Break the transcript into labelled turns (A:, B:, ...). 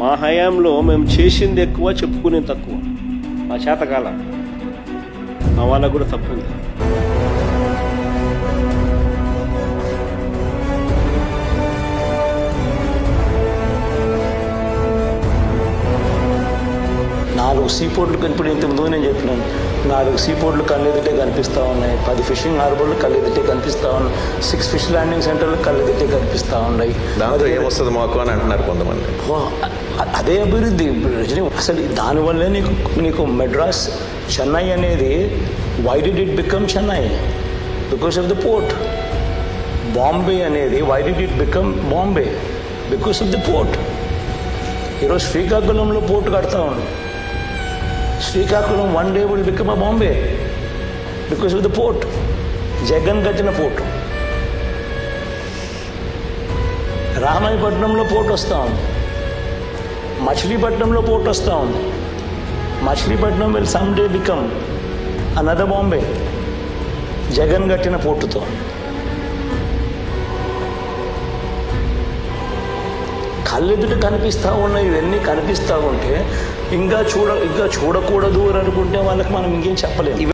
A: మా హయాంలో మేము చేసింది ఎక్కువ చెప్పుకునేది తక్కువ. మా చేతకాలం. మా వాళ్ళకు కూడా తప్పు
B: నాలుగు సీ పోర్ట్లు ఇప్పుడు ఇంతకుముందు నేను చెప్పినాను. నాలుగు సీ పోర్ట్లు కళ్ళెదిటే కనిపిస్తూ ఉన్నాయి. పది ఫిషింగ్ హార్బర్లు కళ్ళెదిటే కనిపిస్తూ ఉన్నాయి. సిక్స్ ఫిష్ ల్యాండింగ్ సెంటర్లు కళ్ళెదిటే కనిపిస్తూ ఉన్నాయి.
C: దాంతో ఏమొస్తుంది మాకు అని అంటున్నారు కొంతమంది.
B: అదే అభివృద్ధి. రజనీ అసలు దానివల్లే నీకు నీకు మెడ్రాస్ చెన్నై అనేది why did it become Chennai? Because of the port Bombay అనేది why did it become Bombay? Because of the port ఈరోజు శ్రీకాకుళంలో పోర్ట్ కడతా. ఉన్నాం Srikakulam one day will become a Bombay because of the port Jagan కట్టిన port రామాయపట్నంలో port వస్తూ. ఉంది మచిలీపట్నంలో port వస్తూ. ఉంది Machilipatnam will some day become another Bombay Jagan కట్టిన పోర్టుతో కళ్ళెదుట కనిపిస్తూ ఉన్నాయి ఇవన్నీ కనిపిస్తూ ఉంటే ఇంకా చూడ ఇంకా చూడకూడదు అని అనుకుంటే వాళ్ళకి మనం ఇంకేం చెప్పలేము.